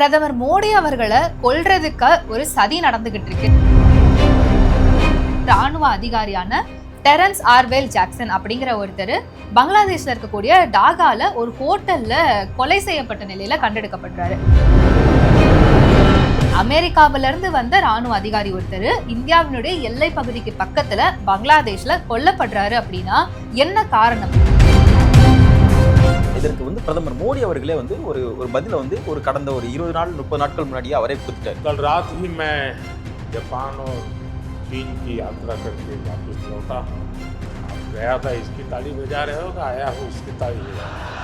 பிரதமர் மோடி அவர்களை கொல்றதுக்கு ஒரு சதி நடந்துகிட்டு இருக்கு ராணுவ அதிகாரியான டெரன்ஸ் ஆர்வேல் ஜாக்சன் அப்படிங்கிற ஒருத்தர் பங்களாதேஷ்ல இருக்கக்கூடிய டாகால ஒரு ஹோட்டல்ல கொலை செய்யப்பட்ட நிலையில கண்டெடுக்கப்படுறாரு. அமெரிக்காவில இருந்து வந்த ராணுவ அதிகாரி ஒருத்தர் இந்தியாவினுடைய எல்லை பகுதிக்கு பக்கத்துல பங்களாதேஷ்ல கொல்லப்படுறாரு அப்படின்னா என்ன காரணம்? இதற்கு வந்து பிரதமர் மோடி அவர்களே வந்து ஒரு ஒரு பதில வந்து ஒரு கடந்த ஒரு இருபது நாள் முப்பது நாட்கள் முன்னாடியே அவரே கொடுத்துட்டாரு कल रात ही मैं जापान और चीन की यात्रा करके वापस लौटा हूँ आप गया था इसकी ताली बजा रहे हो कि आया हूँ इसकी ताली बजा रहे हो?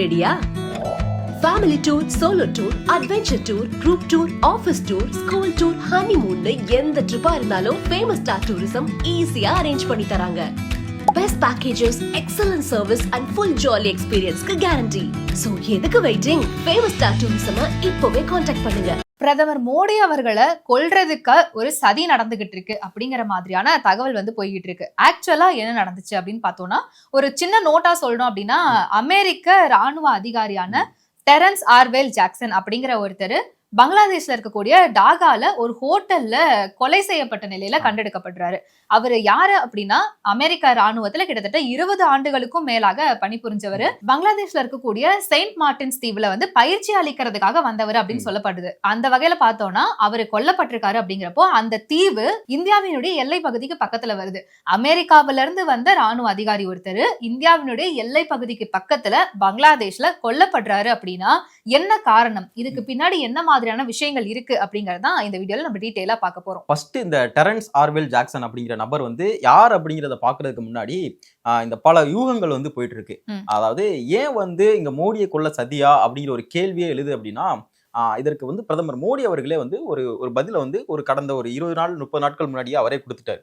ரெடியா family tour solo tour adventure tour group tour office tour school tour honeymoon எந்த ட்ரிப்பா இருந்தாலும் ஃபேமஸ் ஸ்டார் டூரிசம் ஈஸியா அரேஞ்ச் பண்ணி தராங்க. Best packages excellent service and full jolly எக்ஸ்பீரியன்ஸ்க்கு guarantee so எதுக்கு வெயிட்டிங் ஃபேமஸ் ஸ்டார் டூரிசம் இப்போவே காண்டாக்ட் பண்ணுங்க. பிரதமர் மோடி அவர்களை கொல்றதுக்கு ஒரு சதி நடந்துகிட்டு இருக்கு அப்படிங்கிற மாதிரியான தகவல் வந்து போய்கிட்டு இருக்கு. ஆக்சுவலா என்ன நடந்துச்சு அப்படின்னு பார்த்தோம்னா ஒரு சின்ன நோட்டா சொல்லணும் அப்படின்னா அமெரிக்க ராணுவ அதிகாரியான டெரன்ஸ் ஆர்வேல் ஜாக்சன் அப்படிங்கிற ஒருத்தர் பங்களாதேஷ்ல இருக்கக்கூடிய டாகால ஒரு ஹோட்டல்ல கொலை செய்யப்பட்ட நிலையில கண்டெடுக்கப்படுறாரு. அவர் யாரு அப்படின்னா அமெரிக்க ராணுவத்துல கிட்டத்தட்ட இருபது ஆண்டுகளுக்கும் மேலாக பணிபுரிஞ்சவர் பங்களாதேஷ்ல இருக்கக்கூடிய செயின்ட் மார்டின்ஸ் தீவுல வந்து பயிற்சி அளிக்கிறதுக்காக வந்தவர் அப்படின்னு சொல்லப்படுது. அந்த வகையில பார்த்தோம்னா அவர் கொல்லப்பட்டிருக்காரு அப்படிங்கிறப்போ அந்த தீவு இந்தியாவினுடைய எல்லை பகுதிக்கு பக்கத்துல வருது. அமெரிக்காவில இருந்து வந்த ராணுவ அதிகாரி ஒருத்தர் இந்தியாவினுடைய எல்லை பகுதிக்கு பக்கத்துல பங்களாதேஷ்ல கொல்லப்படுறாரு அப்படின்னா என்ன காரணம்? இதுக்கு பின்னாடி என்ன மாதிரியான விஷயங்கள் இருக்கு அப்படிங்கறது தான் இந்த வீடியோல நம்ம டீட்டெயிலா பார்க்க போறோம். ஃபர்ஸ்ட் இந்த டெரன்ஸ் ஆர்வெல் ஜாக்சன் அப்படிங்கிற நபர் வந்து யார் அப்படிங்கிறத பாக்குறதுக்கு முன்னாடி இந்த பல யூகங்கள் வந்து போயிட்டு இருக்கு. அதாவது ஏன் வந்து இங்க மோடியை கொல்ல சதியா அப்படிங்கிற ஒரு கேள்வியே எழுது அப்படின்னா இதற்கு வந்து பிரதமர் மோடி அவர்களே வந்து ஒரு ஒரு பதில வந்து ஒரு கடந்த ஒரு இருபது நாள் முப்பது நாட்கள் முன்னாடியே அவரே கொடுத்துட்டாரு.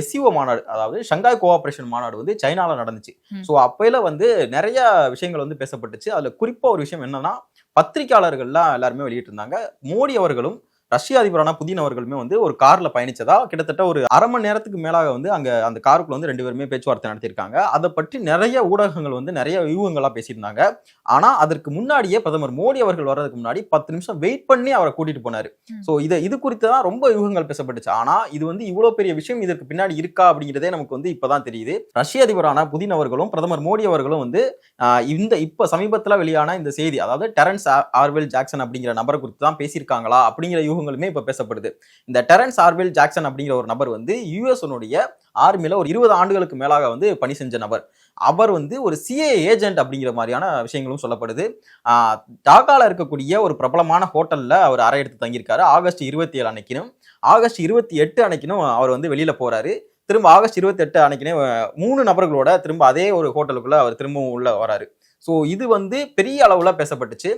எஸ்சிஓ மாநாடு அதாவது ஷங்காய் கோஆபரேஷன் மாநாடு வந்து சைனால நடந்துச்சு. ஸோ அப்பையில வந்து நிறைய விஷயங்கள் வந்து பேசப்பட்டுச்சு. அதுல குறிப்பா ஒரு விஷயம் என்னன்னா பத்திரிகையாளர்கள்லாம் எல்லாருமே வெளியிட்டு இருந்தாங்க மோடி அவர்களும் ரஷ்ய அதிபரான புதின் அவர்களுமே வந்து ஒரு கார்ல பயணிச்சதா? கிட்டத்தட்ட ஒரு அரை மணி நேரத்துக்கு மேலாக வந்து அங்க அந்த காருக்குள்ள வந்து ரெண்டு பேருமே பேச்சுவார்த்தை நடத்தியிருக்காங்க. அதை பற்றி நிறைய ஊடகங்கள் வந்து நிறைய வியூகங்களா பேசியிருந்தாங்க. ஆனா அதற்கு முன்னாடியே பிரதமர் மோடி அவர்கள் வர்றதுக்கு முன்னாடி பத்து நிமிஷம் வெயிட் பண்ணி அவரை கூட்டிட்டு போனாரு. சோ இதை இது குறித்து தான் ரொம்ப யூகங்கள் பேசப்பட்டுச்சு. ஆனா இது வந்து இவ்வளவு பெரிய விஷயம் இதற்கு பின்னாடி இருக்கா அப்படிங்கிறதே நமக்கு வந்து இப்பதான் தெரியுது. ரஷ்ய அதிபரான புதின் அவர்களும் பிரதமர் மோடி அவர்களும் வந்து இந்த இப்ப சமீபத்துல வெளியான இந்த செய்தி அதாவது டெரன்ஸ் ஆர்வெல் ஜாக்சன் அப்படிங்கிற நபரை குறித்து தான் பேசியிருக்காங்களா அப்படிங்கிற வியூகங்களுமே இப்ப பேசப்படுது. இந்த டெரன்ஸ் ஆர்வில் ஜாக்சன் அப்படிங்கிற ஒரு நபர் வந்து யூஎஸ்னுடைய ஆர்மில ஒரு இருபது ஆண்டுகளுக்கு மேலாக வந்து பணி செஞ்ச நபர். அவர் வந்து ஒரு சிஏ ஏஜென்ட் அப்படிங்கிற மாதிரியான விஷயங்களும் சொல்லப்படுது. ஆஹ், இருக்கக்கூடிய ஒரு பிரபலமான ஹோட்டல்ல அவர் அறை எடுத்து தங்கியிருக்காரு. ஆகஸ்ட் இருபத்தி ஏழு அன்னைக்கினும் ஆகஸ்ட் இருபத்தி எட்டு அன்னைக்கினும் அவர் வந்து வெளியில போறாரு. திரும்ப ஆகஸ்ட் இருபத்தி எட்டு அன்னைக்கினே மூணு நபர்களோட திரும்ப அதே ஒரு ஹோட்டலுக்குள்ள அவர் திரும்பவும் உள்ள வராரு. ஸோ இது வந்து பெரிய அளவில் பேசப்பட்டுச்சு.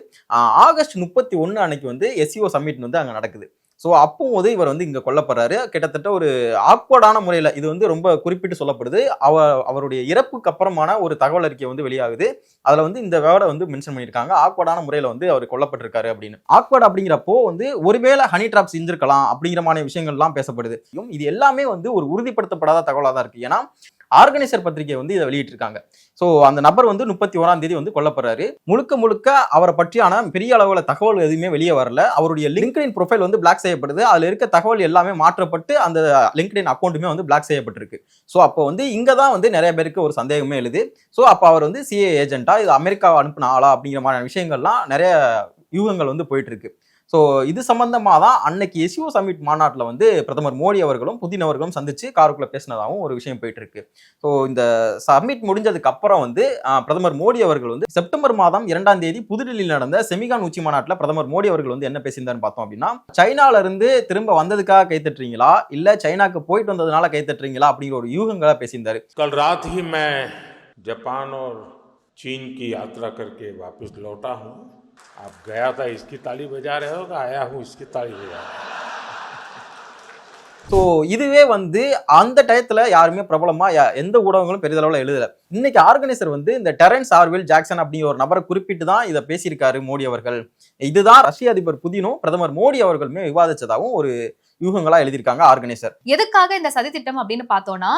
ஆகஸ்ட் முப்பத்தி ஒன்று அன்னைக்கு வந்து எஸ்சிஓ சம்மிட் வந்து அங்கே நடக்குது. ஸோ அப்போது இவர் வந்து இங்கே கொல்லப்படுறாரு கிட்டத்தட்ட ஒரு ஆக்வர்டான முறையில் இது வந்து ரொம்ப குறிப்பிட்டு சொல்லப்படுது. அவர் அவருடைய இறப்புக்கு அப்புறமான ஒரு தகவல் அறிக்கை வந்து வெளியாகுது. அதில் வந்து இந்த வேர்டை வந்து மென்ஷன் பண்ணியிருக்காங்க. ஆக்வர்டான முறையில் வந்து அவர் கொல்லப்பட்டிருக்காரு அப்படின்னு. ஆக்வர்ட் அப்படிங்கிறப்போ வந்து ஒருவேளை ஹனி ட்ராப் செஞ்சிருக்கலாம் அப்படிங்கிற மாதிரி விஷயங்கள்லாம் பேசப்படுது. இது எல்லாமே வந்து ஒரு உறுதிப்படுத்தப்படாத தகவலாக தான் இருக்குது ஏன்னா ஆர்கனைசர் பத்திரிகை வந்து இதை வெளியிட்டிருக்காங்க. ஸோ அந்த நபர் வந்து முப்பத்தி ஓராம் தேதி வந்து கொல்லப்படுறாரு முழுக்க முழுக்க அவரை பற்றியான பெரிய அளவில் தகவல் எதுவுமே வெளியே வரல. அவருடைய லிங்க்டின் ப்ரொஃபைல் வந்து பிளாக் செய்யப்படுது. அதில் இருக்க தகவல் எல்லாமே மாற்றப்பட்டு அந்த லிங்க்டின் அக்கௌண்ட்டுமே வந்து பிளாக் செய்யப்பட்டிருக்கு. ஸோ அப்போ வந்து இங்கே தான் வந்து நிறைய பேருக்கு ஒரு சந்தேகமே எழுது. ஸோ அப்போ அவர் வந்து சிஏ ஏஜென்ட்டா இது அமெரிக்கா அனுப்பின ஆளா அப்படிங்கிற மாதிரியான விஷயங்கள்லாம் நிறைய யூகங்கள் வந்து போயிட்டு இருக்கு ஸோ இது சம்பந்தமா தான் அன்னைக்கு எஸ்யூ சமிட் மாநாட்டில் வந்து பிரதமர் மோடி அவர்களும் புதின் அவர்களும் சந்திச்சு காருக்குள்ள பேசினதாகவும் ஒரு விஷயம் போயிட்டு இருக்கு ஸோ இந்த சமிட் முடிஞ்சதுக்கு அப்புறம் வந்து ஆஹ், பிரதமர் மோடி அவர்கள் வந்து செப்டம்பர் மாதம் இரண்டாம் தேதி புதுடில்லியில் நடந்த செமிகான் உச்சி மாநாட்டில் பிரதமர் மோடி அவர்கள் வந்து என்ன பேசியிருந்தாருன்னு பார்த்தோம் அப்படின்னா சைனால இருந்து திரும்ப வந்ததுக்காக கைத்தட்டுறீங்களா இல்ல சைனாக்கு போயிட்டு வந்ததுனால கைத்தட்டுறீங்களா அப்படிங்கிற ஒரு யூகங்களா பேசியிருந்தாரு कल रात ही मैं जापान और चीन की यात्रा करके वापस लौटा हूँ आप गया था इसकी ताली बजा रहे हो कि आया हूँ इसकी ताली बजा रहे हो? ஸோ இதுவே வந்து அந்த டயத்துல யாருமே பிரபலமா யா- எந்த ஊடகங்களும் பெரிதளவுல எழுதல இன்னைக்கு ஆர்கனைசர் வந்து இந்த டெரன்ஸ் ஆர்வில் ஜாக்சன் அப்படிங்கிற ஒரு நபரை குறிப்பிட்டு தான் இதை பேசியிருக்காரு மோடி அவர்கள் இதுதான் ரஷ்ய அதிபர் புதினும் பிரதமர் மோடி அவர்களுமே விவாதிச்சதாகவும் ஒரு யூகங்களா எழுதியிருக்காங்க ஆர்கனைசர். எதுக்காக இந்த சதி திட்டம் அப்படின்னு பார்த்தோம்னா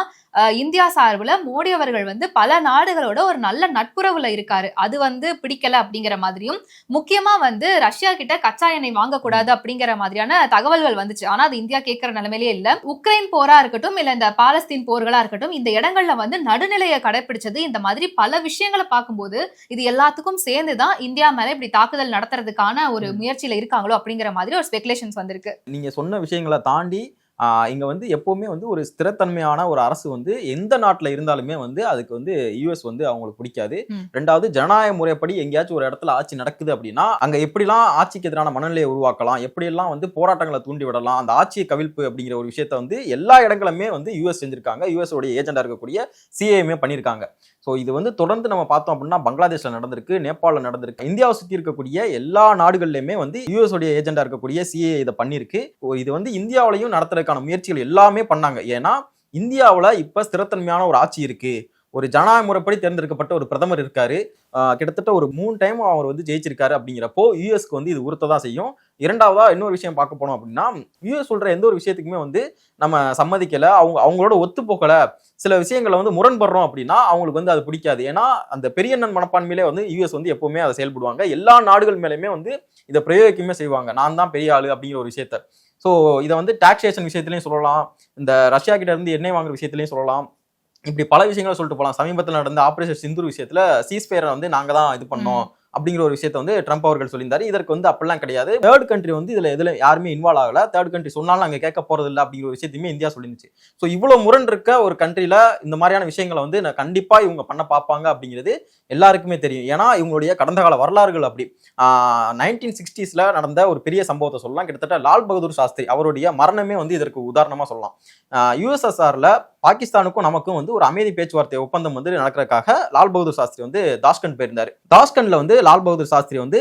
இந்தியா சார்புல மோடி அவர்கள் வந்து பல நாடுகளோட ஒரு நல்ல நட்புறவுல இருக்காரு. அது வந்து பிடிக்கல அப்படிங்கிற மாதிரியும் முக்கியமா வந்து ரஷ்யா கிட்ட கச்சா எண்ணெய் வாங்கக்கூடாது அப்படிங்கிற மாதிரியான தகவல்கள் வந்துச்சு. ஆனா அது இந்தியா கேட்கிற நிலைமையிலே இல்ல. உக்ரைன் போரா இருக்கட்டும் இல்ல இந்த பாலஸ்தீன் போர்களா இருக்கட்டும் இந்த இடங்கள்ல வந்து நடுநிலையை கடைபிடிச்சது இந்த மாதிரி பல விஷயங்களை பார்க்கும்போது இது எல்லாத்துக்கும் சேர்ந்துதான் இந்தியா மேல இப்படி தாக்குதல் நடத்துறதுக்கான ஒரு முயற்சியில இருக்காங்களோ அப்படிங்கிற மாதிரி ஒரு ஸ்பெகுலேஷன்ஸ் வந்திருக்கு. நீங்க சொன்ன விஷயங்களை தாண்டி ஆஹ் இங்க வந்து எப்பவுமே வந்து ஒரு ஸ்திரத்தன்மையான ஒரு அரசு வந்து எந்த நாட்டுல இருந்தாலுமே வந்து அதுக்கு வந்து யூஎஸ் வந்து அவங்களுக்கு பிடிக்காது. ரெண்டாவது ஜனநாயக முறைப்படி எங்கேயாச்சும் ஒரு இடத்துல ஆட்சி நடக்குது அப்படின்னா அங்க எப்படிலாம் ஆட்சிக்கு எதிரான மனநிலையை உருவாக்கலாம் எப்படியெல்லாம் வந்து போராட்டங்களை தூண்டி விடலாம் அந்த ஆட்சியை கவிழ்ப்பு அப்படிங்கிற ஒரு விஷயத்த வந்து எல்லா இடங்களுமே வந்து யூஎஸ் செஞ்சிருக்காங்க. யூஎஸ் உடைய ஏஜெண்டா இருக்கக்கூடிய சிஏஎம்ஏ பண்ணியிருக்காங்க. ஸோ இது வந்து தொடர்ந்து நம்ம பார்த்தோம் அப்படின்னா பங்களாதேஷில் நடந்திருக்கு நேபாளில் நடந்திருக்கு. இந்தியாவை சுற்றி இருக்கக்கூடிய எல்லா நாடுகள்லையுமே வந்து யூஎஸ் உடைய ஏஜெண்டாக இருக்கக்கூடிய சிஏ இதை பண்ணியிருக்கு. இது வந்து இந்தியாவிலையும் நடத்துறதுக்கான முயற்சிகள் எல்லாமே பண்ணாங்க. ஏன்னா இந்தியாவில் இப்போ ஸ்திரத்தன்மையான ஒரு ஆட்சி இருக்குது ஒரு ஜனநாயக முறைப்படி தேர்ந்தெடுக்கப்பட்ட ஒரு பிரதமர் இருக்காரு. கிட்டத்தட்ட ஒரு மூணு டைம் அவர் வந்து ஜெயிச்சிருக்காரு அப்படிங்கிறப்போ யூஎஸ்க்கு வந்து இது உறுத்த தான் செய்யும். இரண்டாவதா இன்னொரு விஷயம் பார்க்க போனோம் அப்படின்னா யூஎஸ் சொல்ற எந்த ஒரு விஷயத்துக்குமே வந்து நம்ம சம்மதிக்கல. அவங்க அவங்களோட ஒத்து போகல. சில விஷயங்களை வந்து முரண்படுறோம் அப்படின்னா அவங்களுக்கு வந்து அது பிடிக்காது. ஏன்னா அந்த பெரியண்ணன் மனப்பான்மையிலே வந்து யூஎஸ் வந்து எப்பவுமே அதை செயல்படுவாங்க. எல்லா நாடுகள் மேலேயுமே வந்து இதை பிரயோகிக்கமே செய்வாங்க. நான் தான் பெரிய ஆளு அப்படிங்கிற ஒரு விஷயத்த. ஸோ இதை வந்து டாக்ஸேஷன் விஷயத்துலையும் சொல்லலாம். இந்த ரஷ்யா கிட்ட இருந்து எண்ணெய் வாங்குற விஷயத்துலையும் சொல்லலாம். இப்படி பல விஷயங்களை சொல்லிட்டு போகலாம் சமீபத்தில் நடந்த ஆப்ரேஷன் சிந்தூர் விஷயத்தில் சீஸ்பயரை வந்து நாங்கள் தான் இது பண்ணோம். அப்படிங்கிற ஒரு விஷயத்த வந்து ட்ரம்ப் அவர்கள் சொல்லியிருந்தாரு. இதற்கு வந்து அப்படிலாம் கிடையாது. தேர்ட் கண்ட்ரி வந்து இதுல எதுல யாருமே இன்வால்வ் ஆகல. தேர்ட் கண்ட்ரி சொன்னாலும் அங்கே கேட்க போறது இல்லை அப்படிங்கிற விஷயத்தையுமே இந்தியா சொல்லிருந்துச்சு. ஸோ இவ்வளவு முரண் இருக்க ஒரு கண்ட்ரில இந்த மாதிரியான விஷயங்களை வந்து நான் கண்டிப்பா இவங்க பண்ண பார்ப்பாங்க அப்படிங்கிறது எல்லாருக்குமே தெரியும். ஏன்னா இவங்களுடைய கடந்த கால வரலாறுகள் அப்படி. நைன்டீன் சிக்ஸ்டீஸ்ல நடந்த ஒரு பெரிய சம்பவத்தை சொல்லலாம். கிட்டத்தட்ட லால் பகதூர் சாஸ்திரி அவருடைய மரணமே வந்து இதற்கு உதாரணமா சொல்லலாம். யூஎஸ்எஸ்ஆர்ல பாகிஸ்தானுக்கும் நமக்கும் வந்து ஒரு அமைதி பேச்சுவார்த்தை ஒப்பந்தம் வந்து நடக்கிறதுக்காக லால் பகதூர் சாஸ்திரி வந்து தாஸ்கண்ட் போயிருந்தாரு. தாஸ்கண்ட்ல வந்து லால் பகதூர் சாஸ்திரி வந்து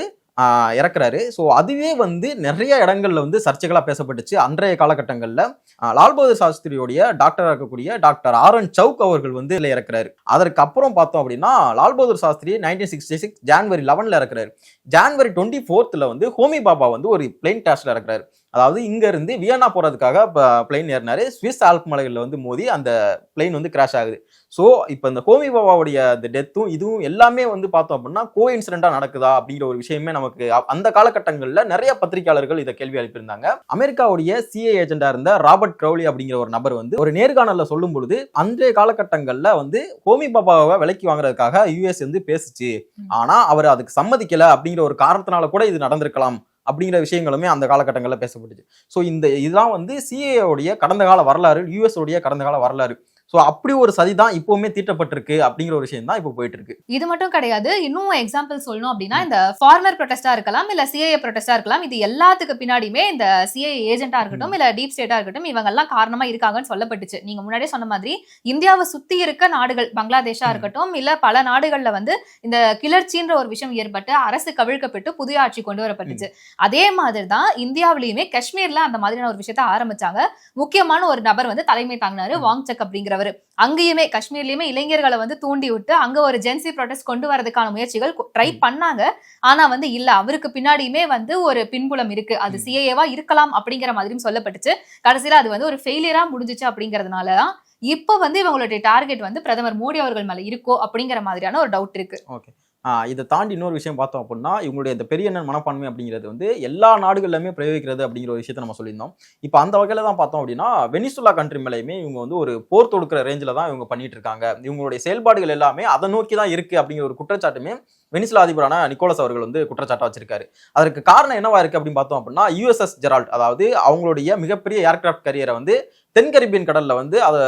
இறக்குறாரு. ஸோ அதுவே வந்து நிறைய இடங்கள்ல வந்து சர்ச்சைகளாக பேசப்பட்டுச்சு. அன்றைய காலகட்டங்களில் ஆஹ் லால் பகதூர் சாஸ்திரியோடைய டாக்டராக இருக்கக்கூடிய டாக்டர் ஆர் என் சவுக் அவர்கள் வந்து இதில் இறக்குறாரு. அதற்கு அப்புறம் பார்த்தோம் அப்படின்னா Lal Bahadur Shastri nineteen sixty six January லெவனில் இறக்குறாரு. ஜான்வரி டுவெண்ட்டி ஃபோர்த்தில் வந்து ஹோமி பாபா வந்து ஒரு பிளெயின் டேஸ்டில் இறக்குறாரு. அதாவது இங்கேருந்து வியன்னா வியன்னா இப்போ பிளெயின் ஏறினார். ஸ்விஸ் ஆல்ப் மலைகளில் வந்து மோதி அந்த பிளெயின் வந்து கிராஷ் ஆகுது. ஸோ இப்போ இந்த ஹோமி பாபாவுடைய அந்த டெத்தும் இதுவும் எல்லாமே வந்து பார்த்தோம் அப்படின்னா கோ இன்சிடெண்ட்டாக நடக்குதா அப்படிங்கிற ஒரு விஷயமே நமக்கு அ- அந்த காலகட்டங்களில் நிறைய பத்திரிகையாளர்கள் இதை கேள்வி எழுப்பியிருந்தாங்க. அமெரிக்காவுடைய சிஏ ஏஜெண்டா இருந்த ராபர்ட் க்ரௌலி அப்படிங்கிற ஒரு நபர் வந்து ஒரு நேர்காணல்ல சொல்லும் பொழுது அன்றைய காலகட்டங்கள்ல வந்து ஹோமி பாபாவை விலைக்கு வாங்குறதுக்காக யூஎஸ் வந்து பேசுச்சு. ஆனா அவர் அதுக்கு சம்மதிக்கல அப்படிங்கிற ஒரு காரணத்தினால கூட இது நடந்திருக்கலாம் அப்படிங்கிற விஷயங்களுமே அந்த காலகட்டங்களில் பேசப்பட்டுச்சு. ஸோ இந்த இதெல்லாம் வந்து சிஏ உடைய கடந்த கால வரலாறு யூஎஸ் உடைய கடந்த கால வரலாறு. ஸோ அப்படி ஒரு சதி தான் இப்பவுமே தீட்டப்பட்டிருக்கு அப்படிங்கிற ஒரு விஷயம் தான் இப்போ போயிட்டு இருக்கு இது மட்டும் கிடையாது இன்னும் எக்ஸாம்பிள் சொல்லணும் அப்படின்னா இந்த ஃபார்மர் ப்ரொடெஸ்டா இருக்கலாம் இல்ல சிஏஏ ப்ரொடெஸ்டா இருக்கலாம் இது எல்லாத்துக்கு பின்னாடியுமே இந்த சிஏ ஏஜென்ட்டா இருக்கட்டும் இல்ல டீப் ஸ்டேட்டா இருக்கட்டும் இவங்க எல்லாம் காரணமா இருக்காங்கன்னு சொல்லப்பட்டுச்சு. நீங்க முன்னாடியே சொன்ன மாதிரி இந்தியாவை சுத்தி இருக்க நாடுகள் பங்களாதேஷா. இருக்கட்டும் இல்ல பல நாடுகள்ல வந்து இந்த கிளர்ச்சின்ற ஒரு விஷயம் ஏற்பட்டு அரசு கவிழ்க்கப்பட்டு புதிய ஆட்சி கொண்டு வரப்பட்டுச்சு. அதே மாதிரி தான் இந்தியாவிலயுமே காஷ்மீர்ல அந்த மாதிரியான ஒரு விஷயத்த ஆரம்பிச்சாங்க. முக்கியமான ஒரு நபர் வந்து தலைமை தாங்கினாரு. வாங்சக் அப்படிங்கிறவர் அங்கேயுமே காஷ்மீர்லயுமே இளைஞர்களை வந்து தூண்டி விட்டு அங்க ஒரு ஜென்சி ப்ரொடெஸ்ட் கொண்டு வரதுக்கான முயற்சிகள் ட்ரை. பண்ணாங்க. ஆனா வந்து இல்ல அவருக்கு பின்னாடியுமே வந்து ஒரு பின்புலம் இருக்கு. அது. சிஏஏவா இருக்கலாம் அப்படிங்கிற மாதிரியும் சொல்லப்பட்டுச்சு. கடைசியில அது வந்து ஒரு ஃபெயிலியரா முடிஞ்சுச்சு அப்படிங்கறதுனாலதான் இப்ப வந்து இவங்களுடைய டார்கெட் வந்து பிரதமர் மோடி அவர்கள் மேல இருக்கோ அப்படிங்கிற மாதிரியான ஒரு டவுட் இருக்கு. ஓகே இதை தாண்டி இன்னொரு விஷயம் பார்த்தோம் அப்படின்னா இவங்களுடைய இந்த பெரிய எண்ணன் மனப்பான்மை அப்படிங்கிறது வந்து எல்லா நாடுகள்லையுமே பிரயோகிக்கிறது அப்படிங்கிற ஒரு விஷயத்தை நம்ம சொல்லியிருந்தோம். இப்போ அந்த வகையில் தான் பார்த்தோம் அப்படின்னா வெனிசுலா கண்ட்ரி மேலேயுமே இவங்க வந்து ஒரு போர் தொடுக்கிற ரேஞ்சில் தான் இவங்க பண்ணிட்டு இருக்காங்க. இவங்களுடைய செயல்பாடுகள் எல்லாமே அதை நோக்கி தான் இருக்கு அப்படிங்கிற ஒரு குற்றச்சாட்டுமே வெனிசுலா அதிபரான நிக்கோலஸ் அவர்கள் வந்து குற்றச்சாட்டாக வச்சிருக்காரு. அதற்கு காரணம் என்னவா இருக்கு அப்படின்னு பார்த்தோம் அப்படின்னா யூஎஸ்எஸ் ஜெரால்ட் அதாவது அவங்களுடைய மிகப்பெரிய ஏர்கிராஃப்ட் கரியரை வந்து தென் கரீபியன் கடல்ல வந்து அதை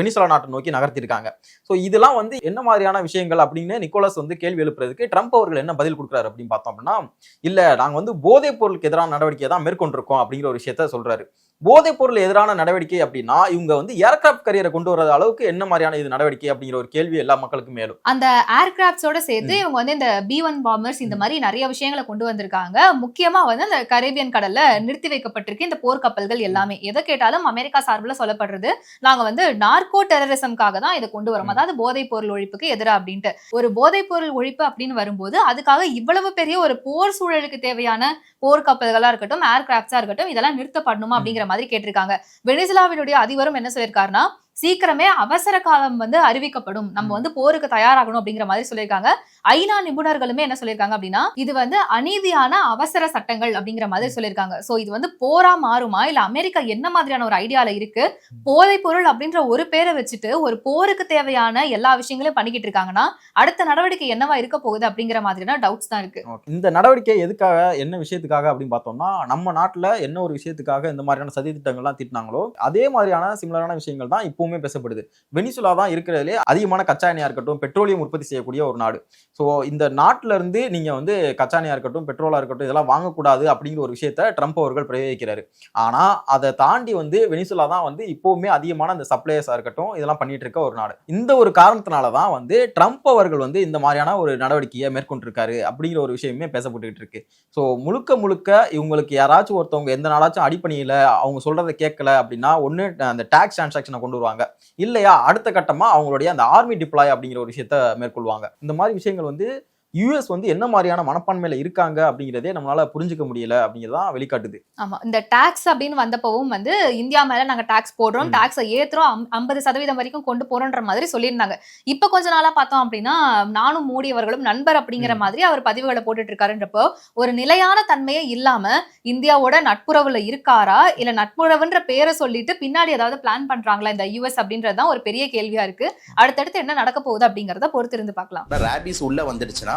வெனிசுலா நாட்டை நோக்கி நகர்த்திருக்காங்க. ஸோ இதெல்லாம் வந்து என்ன மாதிரியான விஷயங்கள் அப்படின்னு நிக்கோலஸ் வந்து கேள்வி எழுப்புறதுக்கு ட்ரம்ப் அவர்கள் என்ன பதில் கொடுக்குறாரு அப்படின்னு பார்த்தோம் அப்படின்னா இல்ல நாங்க வந்து போதைப் பொருளுக்கு எதிரான நடவடிக்கையை தான் மேற்கொண்டிருக்கோம் அப்படிங்கிற ஒரு விஷயத்த சொல்றாரு. போதைப் பொருள் எதிரான நடவடிக்கை அப்படின்னா இவங்க வந்து ஏர்கிராஃப்ட் கரியரை கொண்டு வர அளவுக்கு என்ன மாதிரியான இது நடவடிக்கை அப்படிங்கிற ஒரு கேள்வி எல்லா மக்களுக்கும் மேலும். அந்த ஏர்கிராப்ட்ஸோட சேர்த்து. இவங்க வந்து இந்த பி ஒன் பாம்பர்ஸ் இந்த. மாதிரி நிறைய விஷயங்களை கொண்டு வந்திருக்காங்க. முக்கியமா வந்து அந்த கரேபியன் கடல்ல நிறுத்தி வைக்கப்பட்டிருக்கு இந்த போர்க்கப்பல்கள் எல்லாமே. எதை கேட்டாலும் அமெரிக்கா சார்பில் சொல்லப்படுறது நாங்க வந்து நார்கோ டெரரிசம்காக தான் இதை கொண்டு வரோம் அதாவது போதைப் பொருள் ஒழிப்புக்கு எதிரா அப்படின்ட்டு. ஒரு போதைப் பொருள் ஒழிப்பு அப்படின்னு வரும்போது அதுக்காக இவ்வளவு பெரிய ஒரு போர் சூழலுக்கு தேவையான போர் கப்பல்களா இருக்கட்டும் ஏர் கிராப்ட்ஸா இருக்கட்டும் இதெல்லாம் நிறுத்தப்படணுமா அப்படிங்கிற மாதிரி கேட்டிருக்காங்க. வெனிசுலாவினுடைய அதிபரும் என்ன சொல்லியிருக்காருன்னா சீக்கிரமே அவசர காலம் வந்து அறிவிக்கப்படும். நம்ம வந்து போருக்கு தயாராகணும் அப்படிங்கிற மாதிரி சொல்லியிருக்காங்க. ஐநா நிபுணர்களுமே என்ன சொல்லியிருக்காங்க அப்படின்னா இது வந்து அநீதியான அவசர சட்டங்கள் அப்படிங்கிற மாதிரி சொல்லியிருக்காங்க. சோ இது வந்து போரா மாறுமா? இல்ல அமெரிக்கா என்ன மாதிரியான ஒரு ஐடியால இருக்கு? போதைப் பொருள் அப்படின்ற ஒரு பேரை வச்சுட்டு ஒரு போருக்கு தேவையான எல்லா விஷயங்களையும் பண்ணிக்கிட்டு இருக்காங்கன்னா அடுத்த நடவடிக்கை என்னவா இருக்க போகுது அப்படிங்கிற மாதிரியான டவுட்ஸ் தான் இருக்கு. இந்த நடவடிக்கை எதுக்காக என்ன விஷயத்துக்காக அப்படின்னு பார்த்தோம்னா நம்ம நாட்டுல என்ன ஒரு விஷயத்துக்காக இந்த மாதிரியான சதி திட்டங்கள்லாம் திட்டினாங்களோ அதே மாதிரியான சிமிலரான விஷயங்கள் தான் இப்பவுமே பேசப்படுது. வெனிசுலா தான் இருக்கிறதுலே அதிகமான கச்சா எண்ணெயா இருக்கட்டும் பெட்ரோலியம் உற்பத்தி செய்யக்கூடிய ஒரு நாடு. ஸோ இந்த நாட்டில இருந்து நீங்க வந்து கச்சா எண்ணெயா இருக்கட்டும் பெட்ரோலா இருக்கட்டும் இதெல்லாம் வாங்கக்கூடாது அப்படிங்கிற ஒரு விஷயத்த ட்ரம்ப் அவர்கள் பிரயோகிக்கிறாரு. ஆனா அதை தாண்டி வந்து வெனிசுலா தான் வந்து இப்பவுமே அதிகமான அந்த சப்ளையர்ஸா இருக்கட்டும் இதெல்லாம் பண்ணிட்டு இருக்க ஒரு நாடு. இந்த ஒரு காரணத்தினால தான் வந்து ட்ரம்ப் அவர்கள் வந்து இந்த மாதிரியான ஒரு நடவடிக்கையை மேற்கொண்டிருக்காரு அப்படிங்கிற ஒரு விஷயமே பேசப்பட்டுக்கிட்டு இருக்கு. ஸோ முழுக்க முழுக்க இவங்களுக்கு யாராச்சும் ஒருத்தவங்க எந்த நாளாச்சும் அடிப்பணியில அவங்க சொல்றதை கேட்கல அப்படின்னா ஒன்று அந்த டாக்ஸ் டிரான்சாக்ஷனை கொண்டு வருவாங்க. இல்லையா? அடுத்த கட்டமா அவங்களுடைய அந்த ஆர்மி டிப்ளாய் அப்படிங்கிற ஒரு விஷயத்த மேற்கொள்வாங்க. இந்த மாதிரி விஷயங்கள் வந்து யூஎஸ் வந்து என்ன மாதிரியான மனப்பான்மையில இருக்காங்க அப்படிங்கிறதே நம்மளால புரிஞ்சுக்க முடியல அப்படிங்கிறதான் வெளிக்காட்டுது ஆமா இந்த டாக்ஸ் அப்படின்னு வந்தப்பவும் வந்து இந்தியா மேல நாங்க டாக்ஸ் போடுறோம். டாக்ஸை ஏத்துறோம் ஐம்பது சதவீதம் வரைக்கும் கொண்டு போறோன்ற மாதிரி சொல்லியிருந்தாங்க இப்ப கொஞ்ச நாளா பார்த்தோம் அப்படின்னா நானும் மோடி அவர்களும் நண்பர் அப்படிங்கிற. மாதிரி அவர் பதிவுகளை போட்டுட்டு இருக்காருன்றப்போ ஒரு நிலையான தன்மையே இல்லாம இந்தியாவோட நட்புறவுல இருக்காரா இல்ல நட்புறவுன்ற பேரை சொல்லிட்டு பின்னாடி ஏதாவது பிளான் பண்றாங்களா இந்த யூஎஸ் அப்படின்றது தான் ஒரு பெரிய கேள்வியா இருக்கு அடுத்தடுத்து என்ன நடக்க போகுது அப்படிங்கறத பொறுத்து இருந்து பார்க்கலாம் ரேபிஸ் உள்ள வந்துடுச்சுன்னா